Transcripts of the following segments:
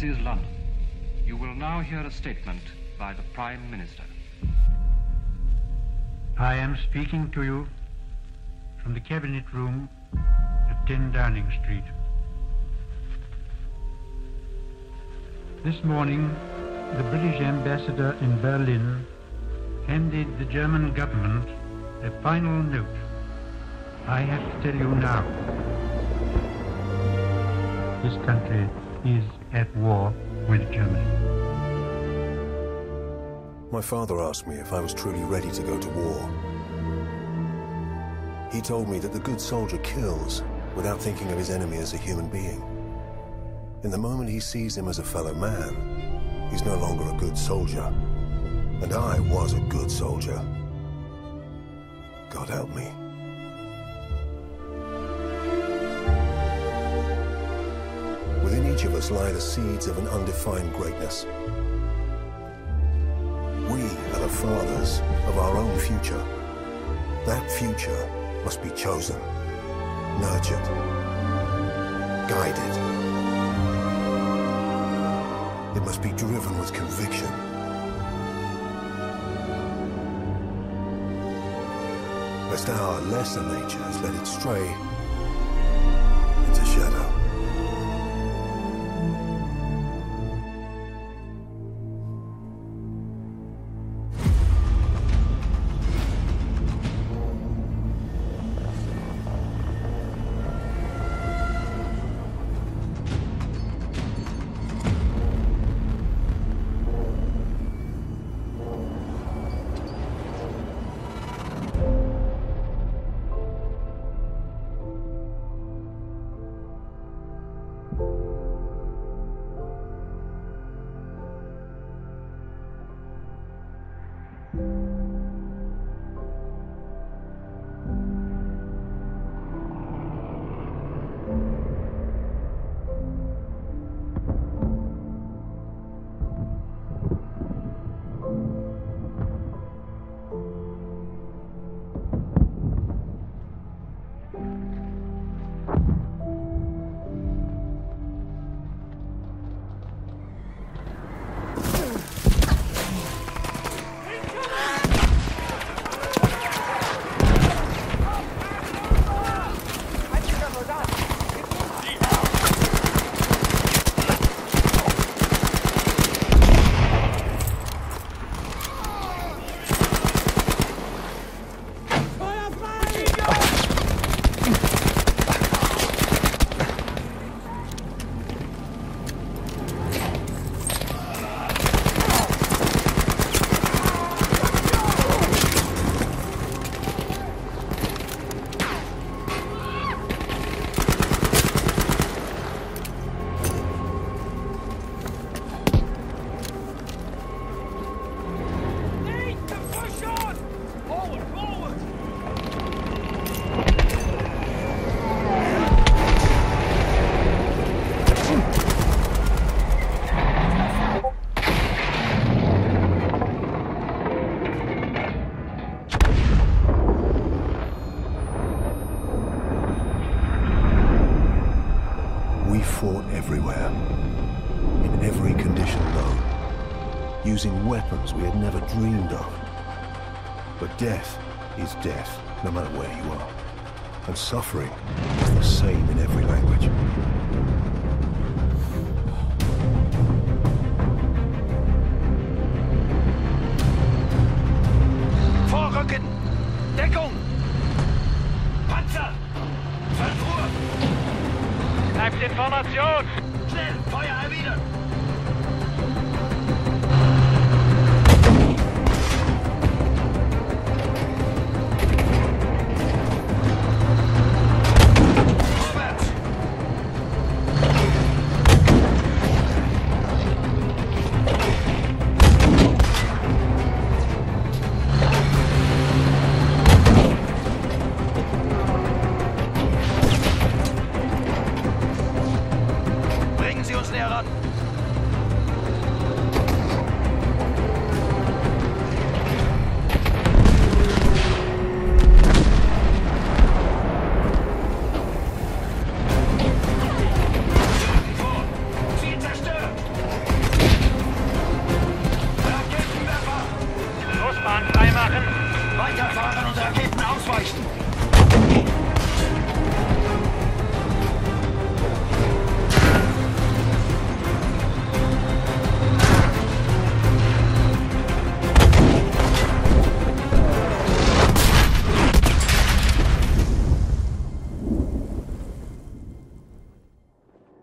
This is London. You will now hear a statement by the Prime Minister. I am speaking to you from the Cabinet Room at 10 Downing Street. This morning, the British ambassador in Berlin handed the German government a final note. I have to tell you now. This country is at war with Germany. My father asked me if I was truly ready to go to war. He told me that the good soldier kills without thinking of his enemy as a human being. In the moment he sees him as a fellow man, he's no longer a good soldier. And I was a good soldier. God help me. Each of us lie the seeds of an undefined greatness. We are the fathers of our own future. That future must be chosen, nurtured, guided. It must be driven with conviction. Lest our lesser natures let it stray into shadow. Using we had never dreamed of. But death is death, no matter where you are. And suffering is the same in every language. Vorrücken! Deckung! Panzer! Verruhr! Bleibt in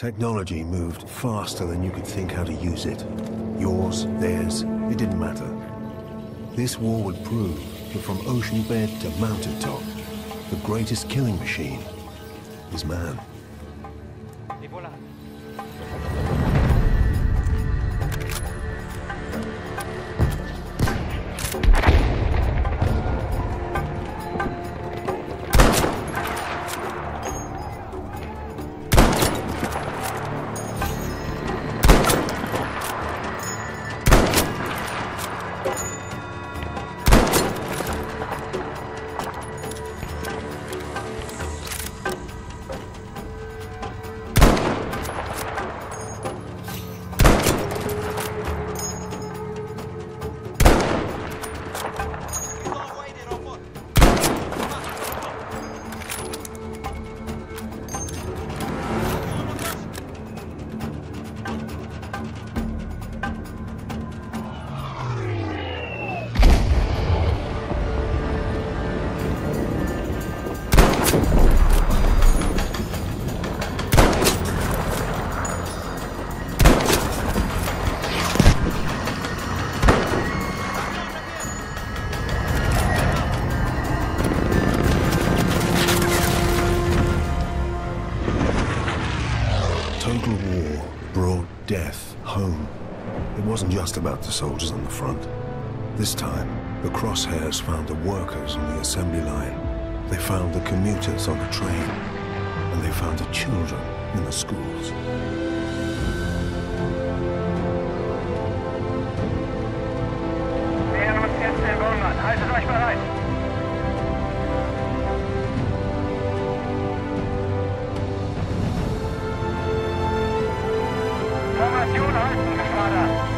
Technology moved faster than you could think how to use it. Yours, theirs, it didn't matter. This war would prove that from ocean bed to mountaintop, the greatest killing machine is man. Total war brought death home. It wasn't just about the soldiers on the front. This time, the crosshairs found the workers on the assembly line. They found the commuters on the train. And they found the children in the schools. Formation halten, Geschwader!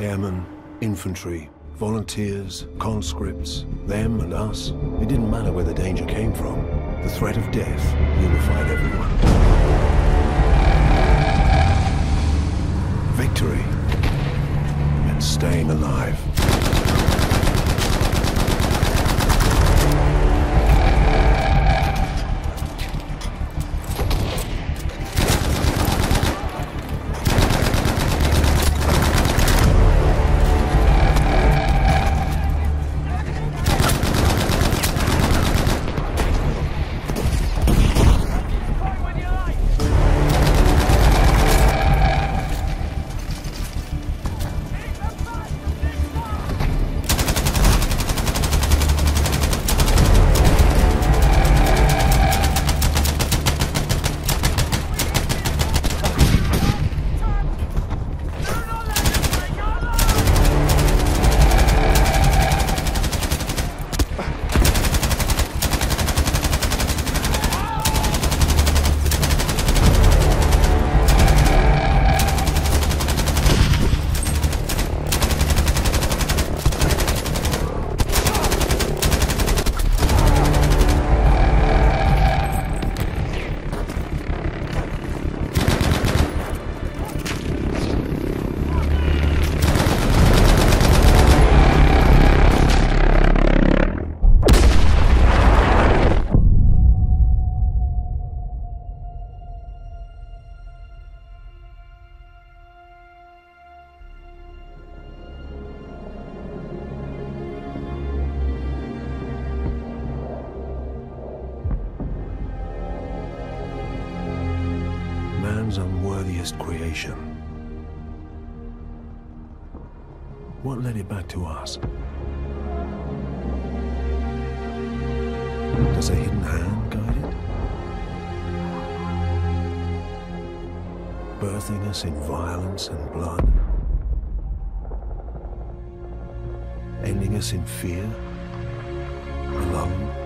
Airmen, infantry, volunteers, conscripts, them and us. It didn't matter where the danger came from. The threat of death unified everyone. Victory and staying alive. Back to us? Does a hidden hand guide it? Birthing us in violence and blood? Ending us in fear? Alone?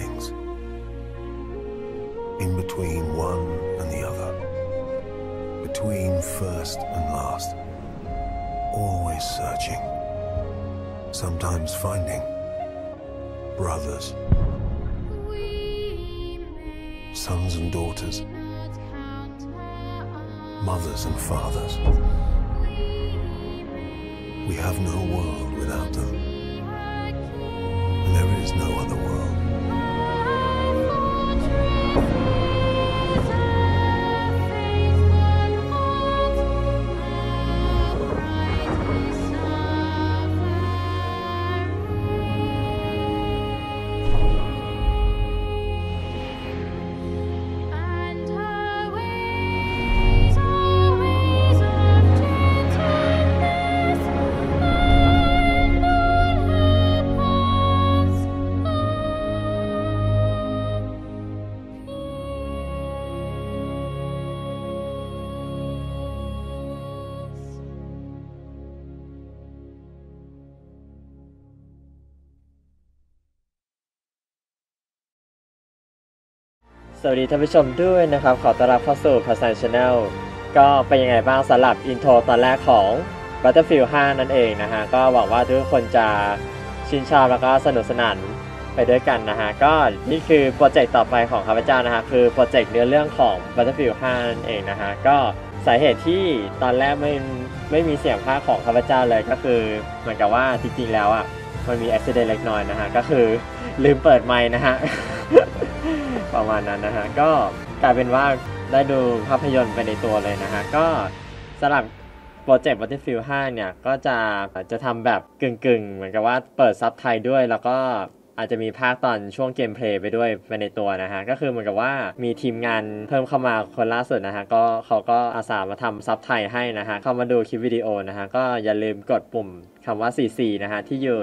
Endings. In between one and the other. Between first and last. Always searching. Sometimes finding. Brothers. Sons and daughters. Mothers and fathers. We have no world without them. There is no other world. สวัสดีท่านผู้ชมด้วยนะครับ ขอต้อนรับเข้าสู่ภาษาช n แนลก็เป็นยังไงบ้างสำหรับอินโทรตอนแรกของ Battlefield 5 นั่นเองนะฮะ ก็หวังว่าทุกคนจะชื่นชอบแล้วก็สนุกสนานไปด้วยกันนะฮะ ก็นี่คือโปรเจกต์ต่อไปของข้าพเจ้านะฮะ คือโปรเจกต์เนื้อเรื่องของ Battlefield 5 นั่นเองนะฮะ ก็สาเหตุที่ตอนแรกไม่ไม่มีเสียงภาคของข้าพเจ้าเลยก็คือเหมือนกับว่าจริงๆแล้วอะมันมีอุบิเหตุเล็กน้อยนะฮะก็คือลืมเปิดไมค์นะฮะ ประมาณนั้นนะฮะ ก็กลายเป็นว่าได้ดูภาพยนตร์ไปในตัวเลยนะฮะ ก็สำหรับโปรเจกต์ Battlefield 5 เนี่ย ก็จะจะทำแบบกึ่งๆ เหมือนกับว่าเปิดซับไทยด้วยแล้วก็อาจจะมีภาคตอนช่วงเกมเพลย์ไปด้วยไปในตัวนะฮะ ก็คือเหมือนกับว่ามีทีมงานเพิ่มเข้ามาคนล่าสุดนะฮะ ก็เขาก็อาสามาทำซับไทยให้นะฮะ เข้ามาดูคลิปวิดีโอนะฮะ ก็อย่าลืมกดปุ่มคำว่า CC นะฮะ ที่อยู่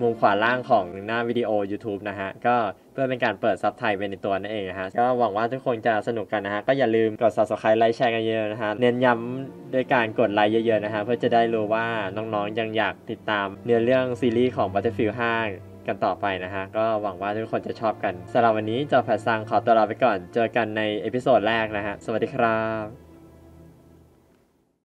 มุมขวาล่างของหน้าวิดีโอ YouTube นะฮะ ก็ เพื่อเป็นการเปิดซับไทยไปในตัวนั่นเองนะฮะ ก็หวังว่าทุกคนจะสนุกกันนะฮะ ก็อย่าลืมกด subscribe ไลค์แชร์กันเยอะนะฮะ เน้นย้ำด้วยการกดไลค์เยอะๆนะฮะ เพื่อจะได้รู้ว่าน้องๆยังอยากติดตามเนื้อเรื่องซีรีส์ของ Battlefield 5 กันต่อไปนะฮะ ก็หวังว่าทุกคนจะชอบกันสำหรับวันนี้จอแพทซังขอตัวลาไปก่อน เจอกันในเอพิโซดแรกนะฮะ สวัสดีครับ